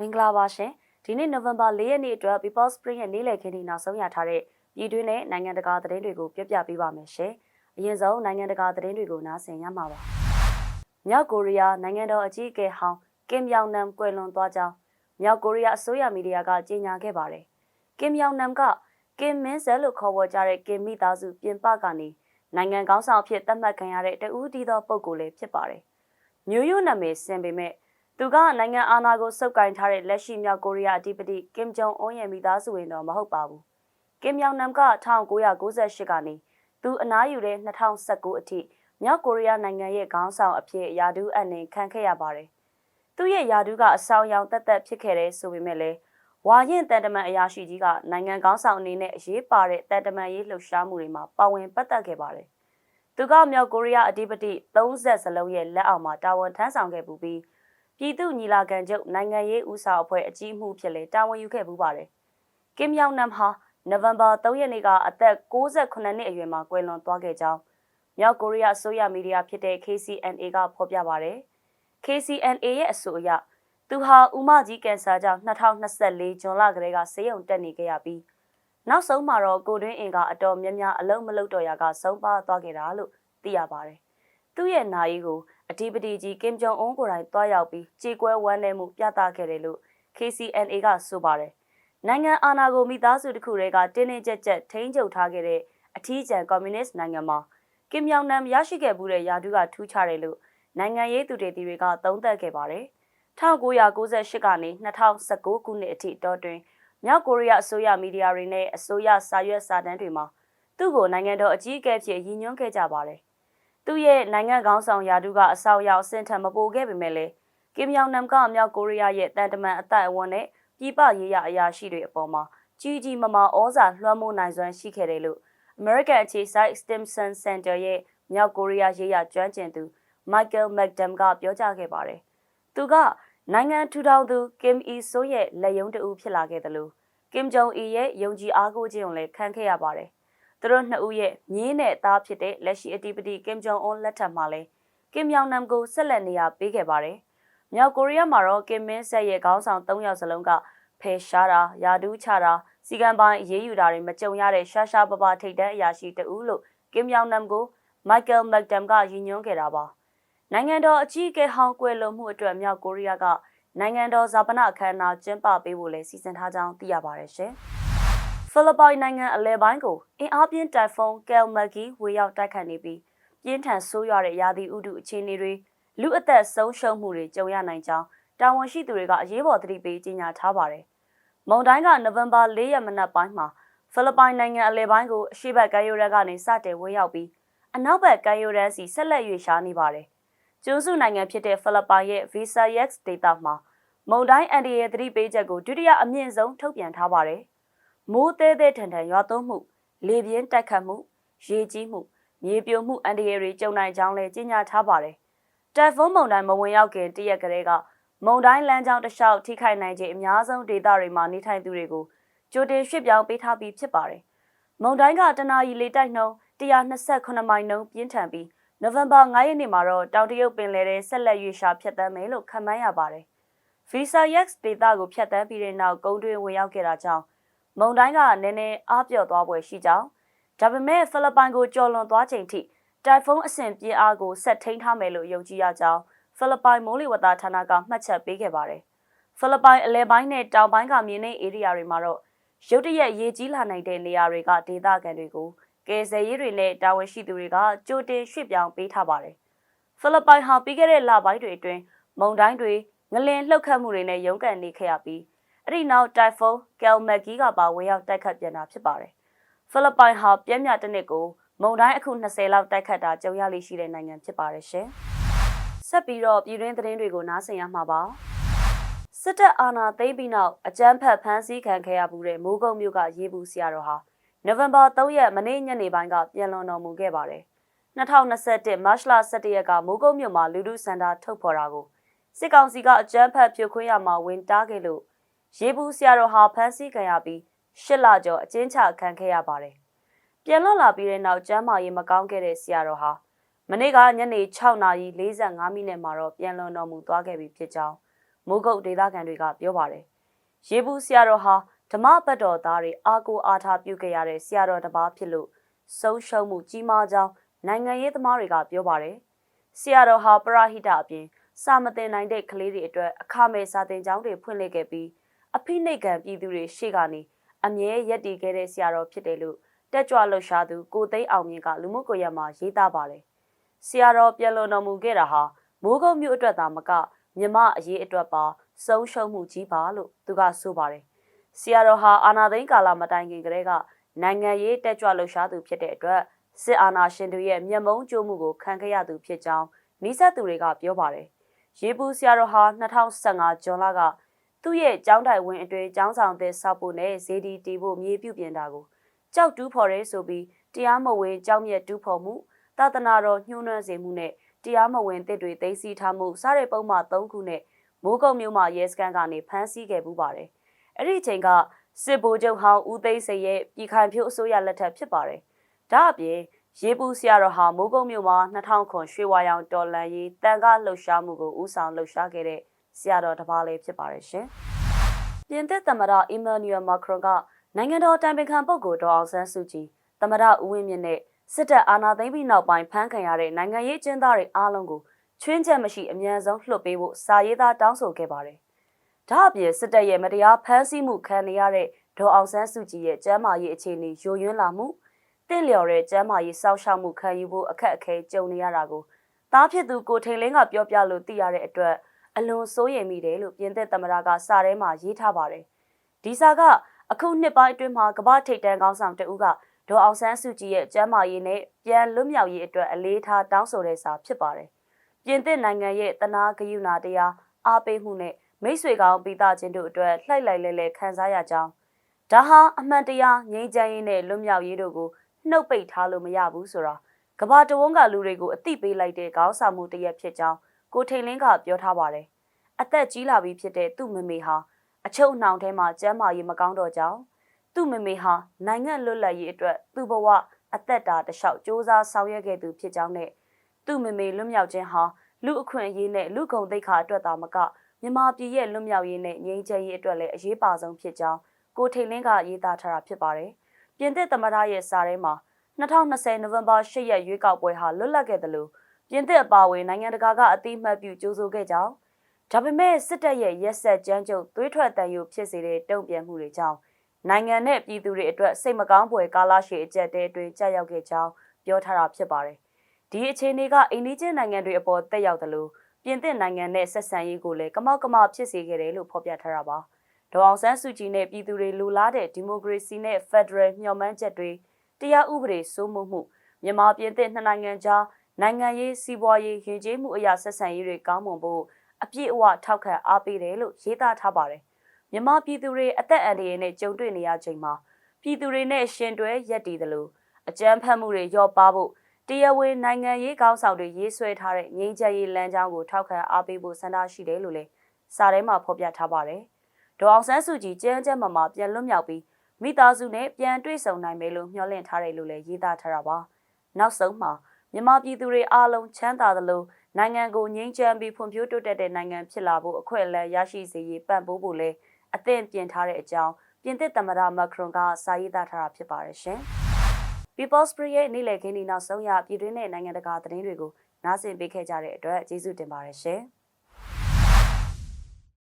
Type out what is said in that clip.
မင်္ဂလာပါရှင်ဒီနေ့နိုဝင်ဘာ၄ရက်နေ့အတွက် People Spring ရဲ့နေ့လည်ခင်းဒီနောက်ဆုံးရထားတဲ့ပြည်တွင်းနဲ့နိုင်ငံတကာသတင်းတွေကိုပြပြပေးပါမယ်ရှင်အရင်ဆုံးနိုင်ငံတကာသတင်းတွေကိုနားဆင်ရမှာပါမြောက်ကိုရီးယားနိုင်ငံတော်အကြီးအကဲဟောင်းကင်ယောင်နမ်ကွယ်လွန်သွားကြောင်းမြောက်ကိုရီးယားအစိုးရမီဒီယာကကြေညာခဲ့ပါတယ်ကင်ယောင်နမ်ကကင်မင်းဆဲလို့ခေါ်ဝေါ်ကြတဲ့ကင်မိသားစုပြင်ပကနေနိုင်ငံကောင်းဆောင်အဖြစ်သတ်မှတ်ခံရတဲ့တဦးတည်သောပုဂ္ဂိုလ်လည်းဖြစ်ပါတယ်မျိုးရိုးနာမည်ဆင်ပေမဲ့ သူကနိုင်ငံအာဏာကိုစုပ်ကိုင်ထားတဲ့လက်ရှိမြောက်ကိုရီးယားအဓိပတိကင်ဂျုံအွန်းရဲ့မိသားစုဝင်တော့မဟုတ်ပါဘူး။ကင်မြောင်နမ်က1998ကနေသူအနားယူတဲ့2019အထိမြောက်ကိုရီးယားနိုင်ငံရဲ့ခေါင်းဆောင်အဖြစ်ယာဒူးအနှင်ခံခဲ့ရပါတယ်။သူ့ရဲ့ယာဒူးကအဆောင်ရောင်တက်တက်ဖြစ်ခဲ့တဲ့ဆိုပေမဲ့လည်းဝါရင်တန်တမန်အရာရှိကြီးကနိုင်ငံကောင်းဆောင်အနေနဲ့အရေးပါတဲ့တန်တမန်ရေးလှုပ်ရှားမှုတွေမှာပါဝင်ပတ်သက်ခဲ့ပါတယ်။သူကမြောက်ကိုရီးယားအဓိပတိ30စလုံးရဲ့လက်အောက်မှာတာဝန်ထမ်းဆောင်ခဲ့ပူပြီး ပြည်သူညီလာခံချုပ်နိုင်ငံရေးဦးဆောင်အဖွဲ့အကြီးအမှုဖြစ်လေတာဝန်ယူခဲ့ပူပါတယ်။ကင်ယောင်နမ်ဟာနိုဝင်ဘာ3ရက်နေ့ကအသက်68နှစ်အရွယ်မှာကွယ်လွန်သွားခဲ့ကြောင်းမြောက်ကိုရီးယားအစိုးရမီဒီယာဖြစ်တဲ့ KCNA ကဖော်ပြပါတယ်။ KCNA ရဲ့အဆိုအရသူဟာဥမကြီးကင်ဆာကြောင့်2024ဇွန်လကလေးကဆေးရုံတက်နေခဲ့ရပြီးနောက်ဆုံးမှာတော့ကိုတွင်းအင်ကအတော်များများအလုံးမလုံးတော်ရာကဆုံးပါသွားခဲ့တာလို့သိရပါတယ်။ သူ့ရဲ့နာရီကိုအဓိပတိကြီးကင်ဂျုံအွန်းကိုယ်တိုင်တွားရောက်ပြီးကြေကွဲဝမ်းနည်းမှုပြသခဲ့တယ်လို့ KCNA ကဆိုပါတယ်။နိုင်ငံအာဏာကိုမိသားစုတစ်ခုတည်းကတင်းတင်းကြပ်ကြပ်ထိန်းချုပ်ထားခဲ့တဲ့အထီးကျန်ကွန်မြူနစ်နိုင်ငံမှာကင်မြောင်နမ်ရရှိခဲ့မှုတဲ့ယာဒူးကထူးခြားတယ်လို့နိုင်ငံရေးသူတွေတီတွေကသုံးသပ်ခဲ့ပါတယ်။1998ကနေ2019ခုနှစ်အထိတောတွင်မြောက်ကိုရီးယားအစိုးရမီဒီယာတွေနဲ့အစိုးရစာရွက်စာတမ်းတွေမှာသူ့ကိုနိုင်ငံတော်အကြီးအကဲဖြစ်ရည်ညွှန်းခဲ့ကြပါတယ် သူ့ရဲ့နိုင်ငံကောင်းဆောင်ယာဒူကအဆောက်အယောင်အဆင့်ထက်မပိုခဲ့ပေမဲ့လည်းကင်မြောင်နမ်ကမြောက်ကိုရီးယားရဲ့တန်တမန်အသက်အဝန်းနဲ့ပြည်ပရေးရအရာရှိတွေအပေါ်မှာကြီးကြီးမားမားဩဇာလွှမ်းမိုးနိုင်စွမ်းရှိခဲ့တယ်လို့ American အခြေစိုက် Stimson Center ရဲ့မြောက်ကိုရီးယားရေးရကျွမ်းကျင်သူ Michael McDam ကပြောကြားခဲ့ပါတယ်။သူကနိုင်ငံထူထောင်သူ Kim Il-sung ရဲ့လက်ယုံတူဖြစ်လာခဲ့တယ်လို့ Kim Jong-il ရဲ့ယုံကြည်အားကိုးခြင်းကိုလည်းခံခဲ့ရပါတယ် သူတို့နှစ်ဦးရဲ့မြင်းနဲ့သားဖြစ်တဲ့လက်ရှိအတီပတိကင်ဂျုံအွန်လက်ထက်မှာလဲကင်မြောင်နမ်ကိုဆက်လက်နေရပေးခဲ့ပါတယ်။မြောက်ကိုရီးယားမှာတော့ကင်မင်းဆက်ရဲ့ခေါင်းဆောင်၃ယောက်စလုံးကဖယ်ရှားတာ၊ယာဒူးချတာ၊စီကံပိုင်းအေးအေးယူတာတွေမကြုံရတဲ့ရှားရှားပပထိတ်တန်းအရာရှိတဦးလို့ကင်မြောင်နမ်ကိုမိုက်ကယ်မက်ဒမ်ကရည်ညွှန်းခဲ့တာပါ။နိုင်ငံတော်အကြီးအကဲဟောင်းကွယ်လွန်မှုအတွက်မြောက်ကိုရီးယားကနိုင်ငံတော်ဇာပနအခမ်းအနားကျင်းပပေးဖို့လည်းစီစဉ်ထားကြောင်းသိရပါတယ်ရှင်။ ဖိလစ်ပိုင်နိုင်ငံအလဲပိုင်းကိုအင်အားပြင်းတိုင်ဖုန်းကယ်မဂီဝေရောက်တိုက်ခတ်နေပြီးပြင်းထန်ဆိုးရွားတဲ့ရာသီဥတုအခြေအနေတွေလူအသက်ဆုံးရှုံးမှုတွေကြုံရနိုင်ကြောင်းတာဝန်ရှိသူတွေကအရေးပေါ်သတိပေးကြေညာထားပါတယ်။မုန်တိုင်းကနိုဝင်ဘာ၄ရက်မနက်ပိုင်းမှာဖိလစ်ပိုင်နိုင်ငံအလဲပိုင်းကိုအရှေ့ဘက်ကမ်းရိုးတန်းကနေစတင်ဝင်ရောက်ပြီးအနောက်ဘက်ကမ်းရိုးတန်းစီဆက်လက်ရွေ့ရှားနေပါတယ်။ကျွန်းစုနိုင်ငံဖြစ်တဲ့ဖိလစ်ပိုင်ရဲ့ Visayas ဒေသမှာမုန်တိုင်းအန်ဒီရဲ့သတိပေးချက်ကိုဒုတိယအမြင့်ဆုံးထုတ်ပြန်ထားပါတယ်။ မိုးသေးသေးထန်ထန်ရွာသွန်းမှုလေပြင်းတိုက်ခတ်မှုရေကြီးမှုမြေပြိုမှုအန္တရာယ်တွေကြုံနိုင်ကြောင်းလည်းကြေညာထားပါတယ်။တက်ဖုန်းမုန်တိုင်းမဝင်ရောက်ခင်တရက်ကလေးကမုန်တိုင်းလမ်းကြောင်းတစ်လျှောက်ထိခိုက်နိုင်ခြင်းအများဆုံးဒေသတွေမှာနေထိုင်သူတွေကိုကြိုတင်ရွှေ့ပြောင်းပေးထားပြီးဖြစ်ပါတယ်။မုန်တိုင်းကတနအီလေတိုက်နှုန်း128မိုင်နှုန်းပြင်းထန်ပြီးနိုဝင်ဘာ9ရက်နေ့မှာတော့တောင်တရုတ်ပင်လယ်ထဲဆက်လက်ရွေ့ရှာဖြတ်တန်းမယ်လို့ခန့်မှန်းရပါတယ်။ Visa Yax ဒေသကိုဖြတ်တန်းပြီးတဲ့နောက်ကုန်းတွင်းဝင်ရောက်ခဲ့တာကြောင့် မုန်တိုင်းကနည်းနည်းအားပြော့သွားပွဲရှိကြောင်းဒါပေမဲ့ဖိလစ်ပိုင်ကိုကျော်လွန်သွားချိန်ထိတိုင်ဖုန်းအဆင့်ပြင်းအားကိုဆက်ထိန်းထားမယ်လို့ယုံကြည်ရကြောင်းဖိလစ်ပိုင်မိုးလေဝသဌာနကမှတ်ချက်ပေးခဲ့ပါတယ်။ဖိလစ်ပိုင်အလဲပိုင်းနဲ့တောင်ပိုင်းကမြင်းနေဧရိယာတွေမှာတော့ရုတ်တရက်ရေကြီးလာနိုင်တဲ့နေရာတွေကဒေသခံတွေကိုကယ်ဆယ်ရေးတွေနဲ့တာဝန်ရှိသူတွေကကြိုတင်ရွှေ့ပြောင်းပေးထားပါတယ်။ဖိလစ်ပိုင်ဟာပြီးခဲ့တဲ့လပိုင်းတွေအတွင်းမုန်တိုင်းတွေငလင်လှုပ်ခတ်မှုတွေနဲ့ရုန်းကန်နေခဲ့ရပြီး အဲ့ဒီနောက်တိုင်ဖုန်းကယ်မက်ဂီကပါဝင်ရောက်တိုက်ခတ်ပြန်တာဖြစ်ပါတယ်။ဖိလစ်ပိုင်ဟာပြင်းပြတစ်နှစ်ကိုမုန်တိုင်းအခု20လောက်တိုက်ခတ်တာကြုံရလိမ့်ရှိတဲ့နိုင်ငံဖြစ်ပါတယ်ရှင်။ဆက်ပြီးတော့ပြည်တွင်းသတင်းတွေကိုနားဆင်ရမှာပါ။စစ်တပ်အာဏာသိမ်းပြီးနောက်အကြမ်းဖက်ဖမ်းဆီးခံခဲ့ရမှုတဲ့မိုးကုတ်မြို့ကရေးဘူးဆရာတော်ဟာနိုဝင်ဘာ3ရက်မနေ့ညနေပိုင်းကပြန်လွန်တော်မူခဲ့ပါတယ်။2021မတ်လ17ရက်ကမိုးကုတ်မြို့မှာလူလူစန္ဒာထုတ်ဖော်တာကိုစစ်ကောင်စီကအကြမ်းဖက်ဖြိုခွင်းရမှာဝင်တားခဲ့လို့ ရေဘူးဆရာတော်ဟာဖမ်းဆီးခံရပြီးရှစ်လကျော်အကျဉ်းချခံခဲ့ရပါတယ်။ပြန်လွတ်လာပြီးတဲ့နောက်ကျမ်းမာရေးမကောင်းခဲ့တဲ့ဆရာတော်ဟာမနေ့ကညနေ6:45မိနစ်မှာတော့ပြန်လွန်တော်မူသွားခဲ့ပြီဖြစ်ကြောင်းမိုးကုတ်ဒေသခံတွေကပြောပါတယ်။ရေဘူးဆရာတော်ဟာဓမ္မဘတ်တော်သားတွေအာကိုအားထားပြုခဲ့ရတဲ့ဆရာတော်တစ်ပါးဖြစ်လို့ဆုံးရှုံးမှုကြီးမားကြောင်းနိုင်ငံရေးသမားတွေကပြောပါတယ်။ဆရာတော်ဟာပရဟိတအပြင်စာမတင်နိုင်တဲ့ကလေးတွေအတွက်အခမဲ့စာသင်ကျောင်းတွေဖွင့်လှစ်ခဲ့ပြီး အဖိနှိတ်ကံပြည်သူတွေရှေ့ကနေအမြဲရက်တည်ခဲ့တဲ့ဆရာတော်ဖြစ်တယ်လို့တက်ကြွလှုပ်ရှားသူကိုသိန်းအောင်မြင့်ကလူမှုကွန်ရက်မှာရေးသားပါတယ်။ဆရာတော်ပြန်လွန်တော်မူခဲ့တာဟာမိုးကုတ်မြို့အတွက်သာမကမြမအရေးအတွက်ပါဆုံးရှုံးမှုကြီးပါလို့သူကဆိုပါတယ်။ဆရာတော်ဟာအာနာသိန်းကာလမတိုင်ခင်ကတည်းကနိုင်ငံရေးတက်ကြွလှုပ်ရှားသူဖြစ်တဲ့အတွက်စစ်အာဏာရှင်တွေရဲ့မျက်မုံးကျိုးမှုကိုခံခဲ့ရသူဖြစ်ကြောင်းနှိစက်သူတွေကပြောပါတယ်။ရေပူဆရာတော်ဟာ2015ဇွန်လက သူ့ရဲ့ကျောင်းတိုင်ဝင်းအတွင်းကျောင်းဆောင်တဲ့စောက်ဖို့နဲ့ဇေဒီတီဖို့မြေပြုပြင်တာကိုကြောက်တူးဖော်ရဲဆိုပြီးတရားမဝင်ကြောက်မြက်တူးဖော်မှုသာသနာတော်ညှိုးနှွမ်းစေမှုနဲ့တရားမဝင်တစ်တွေသိမ်းဆည်းထားမှုစတဲ့ပုံမှန်၃ခုနဲ့မိုးကုတ်မြို့မှာရဲစခန်းကနေဖမ်းဆီးခဲ့ပူပါတယ်။အဲ့ဒီအချိန်ကစစ်ဗိုလ်ချုပ်ဟောင်းဦးသိန်းစိန်ရဲ့ပြည်ခိုင်ဖြိုးအစိုးရလက်ထက်ဖြစ်ပါတယ်။ဒါအပြင်ရေပူဆရာတော်ဟာမိုးကုတ်မြို့မှာ2000ခွန်ရွှေဝါရောင်တော်လန်ရေးတန်ခါလှုပ်ရှားမှုကိုဦးဆောင်လှုပ်ရှားခဲ့တဲ့ ဆရာတော်တစ်ပါးလေးဖြစ်ပါတယ်ရှင်။ပြင်သစ်သမ္မတအီမန်နျူယ်မာခရွန်ကနိုင်ငံတော်တိုင်ပင်ခံပုဂ္ဂိုလ်ဒေါ်အောင်ဆန်းစုကြည်သမ္မတဦးဝင်းမြင့်နဲ့စစ်တပ်အာဏာသိမ်းပြီးနောက်ပိုင်းဖမ်းခံရတဲ့နိုင်ငံရေးကျင်းသားတွေအားလုံးကိုချွင်းချက်မရှိအမြန်ဆုံးလွှတ်ပေးဖို့စာရေးသားတောင်းဆိုခဲ့ပါတယ်။ဒါအပြင်စစ်တပ်ရဲ့မတရားဖမ်းဆီးမှုခံနေရတဲ့ဒေါ်အောင်ဆန်းစုကြည်ရဲ့ကျမ်းမာရေးအခြေအနေယိုယွင်းလာမှုတင့်လျော်တဲ့ကျမ်းမာရေးစောင့်ရှောက်မှုခံယူဖို့အခက်အခဲကြုံနေရတာကိုသားဖြစ်သူကိုထိန်လင်းကပြောပြလို့သိရတဲ့အတွက် အလွန်စိုးရိမ်မိတယ်လို့ပြင်သစ်သမ္မတကစာထဲမှာရေးထားပါတယ်။ဒီစာကအခုနှစ်ပိုင်းအတွင်းမှာကမ္ဘာထိပ်တန်းကောင်းဆောင်တဦးကဒေါ်အောင်ဆန်းစုကြည်ရဲ့ကျမ်းမာရေးနဲ့ပြန်လွတ်မြောက်ရေးအတွက်အလေးထားတောင်းဆိုတဲ့စာဖြစ်ပါတယ်။ပြင်သစ်နိုင်ငံရဲ့တနာဂယုဏတရားအားပေးမှုနဲ့မိတ်ဆွေကောင်းပိသားခြင်းတို့အတွက်လှိုက်လိုက်လဲလဲခံစားရကြောင်းဒါဟာအမှန်တရားငြိမ်းချမ်းရေးနဲ့လွတ်မြောက်ရေးတို့ကိုနှုတ်ပိတ်ထားလို့မရဘူးဆိုတာကဘာတဝန်းကလူတွေကိုအသိပေးလိုက်တဲ့ခေါင်းဆောင်မှုတစ်ရက်ဖြစ်ကြောင်း ကိုထိန်လင်းကပြောထားပါတယ်။အသက်ကြီးလာပြီဖြစ်တဲ့သူ့မမေဟာအချုပ်နှောင်ထဲမှာကျမ်းမာရေးမကောင်းတော့ကြောင်းသူ့မမေဟာနိုင်ငံလွတ်လပ်ရေးအတွက်သူ့ဘဝအသက်တာတလျှောက်စ조사ဆောင်ရွက်ခဲ့သူဖြစ်ကြောင်းနဲ့သူ့မမေလွတ်မြောက်ခြင်းဟာလူအခွင့်အရေးနဲ့လူကုန်သိက္ခာအတွက်သာမကမြန်မာပြည်ရဲ့လွတ်မြောက်ရေးနဲ့ငြိမ်းချမ်းရေးအတွက်လည်းအရေးပါဆုံးဖြစ်ကြောင်းကိုထိန်လင်းကရေးသားထားတာဖြစ်ပါတယ်။ပြင်သစ်သမ္မတရဲ့စာထဲမှာ2020နိုဝင်ဘာ10ရက်ရွေးကောက်ပွဲဟာလွတ်လပ်ခဲ့တယ်လို့ ပြင်သစ်အပါအဝင်နိုင်ငံတကာကအတိအမှတ်ပြုကြိုးဆိုခဲ့ကြောင်းဒါပေမဲ့စစ်တပ်ရဲ့ရက်ဆက်ကြမ်းကြုတ်သွေးထွက်တန်ရုပ်ဖြစ်စေတဲ့တုံ့ပြန်မှုတွေကြောင့်နိုင်ငံနဲ့ပြည်သူတွေအတွက်စိတ်မကောင်းဖွယ်ကာလရှည်အကျက်တဲအတွင်းကြာရောက်ခဲ့ကြောင်းပြောထားတာဖြစ်ပါတယ်။ဒီအခြေအနေကအိန္ဒိချင်းနိုင်ငံတွေအပေါ်တက်ရောက်တယ်လို့ပြင်သစ်နိုင်ငံနဲ့ဆက်ဆံရေးကိုလည်းကမောက်ကမဖြစ်စေခဲ့တယ်လို့ဖော်ပြထားတာပါ။ဒေါအောင်ဆန်းစုကြည်နဲ့ပြည်သူတွေလူလားတဲ့ဒီမိုကရေစီနဲ့ဖက်ဒရယ်ညှော်မှန်းချက်တွေတရားဥပဒေစိုးမိုးမှုမြန်မာပြည်သစ်နှစ်နိုင်ငံကြား နိုင်ငံရေးစီးပွားရေးယဉ်ကျေးမှုအရာဆက်ဆံရေးတွေကောင်းမွန်ဖို့အပြည့်အဝထောက်ခံအားပေးတယ်လို့ရေးသားထားပါတယ်။မြန်မာပြည်သူတွေအသက်အန္တရာယ်နဲ့ကြုံတွေ့နေရချိန်မှာပြည်သူတွေနဲ့ရှင်တွဲရက်တည်တယ်လို့အကြမ်းဖက်မှုတွေရော့ပါဖို့တရားဝင်နိုင်ငံရေးကောင်းဆောင်တွေရေးဆွဲထားတဲ့ငြိမ်းချမ်းရေးလမ်းကြောင်းကိုထောက်ခံအားပေးဖို့ဆန္ဒရှိတယ်လို့လည်းစာထဲမှာဖော်ပြထားပါတယ်။ဒေါအောင်ဆန်းစုကြည်ကြမ်းကြမ်းမာမာပြန်လွတ်မြောက်ပြီးမိသားစုနဲ့ပြန်တွေ့ဆုံနိုင်မယ်လို့မျှော်လင့်ထားတယ်လို့လည်းရေးသားထားတာပါ။နောက်ဆုံးမှာ မြန်မာပြည်သူတွေအားလုံးချမ်းသာသလိုနိုင်ငံကိုငြိမ်းချမ်းပြီးဖွံ့ဖြိုးတိုးတက်တဲ့နိုင်ငံဖြစ်လာဖို့အခွင့်အလမ်းရရှိစေရေးပံ့ပိုးဖို့လည်းအသင့်ပြင်ထားတဲ့အကြောင်းပြင်သစ်သမ္မတမက်ခရွန်ကစာရေးသားထားတာဖြစ်ပါတယ်ရှင်။ People's Free ရဲ့နေ့လည်ခင်းဒီနောက်ဆုံးရပြည်တွင်းနဲ့နိုင်ငံတကာသတင်းတွေကိုနားဆင်ပေးခဲ့ကြတဲ့အတွက်ကျေးဇူးတင်ပါတယ်ရှင်။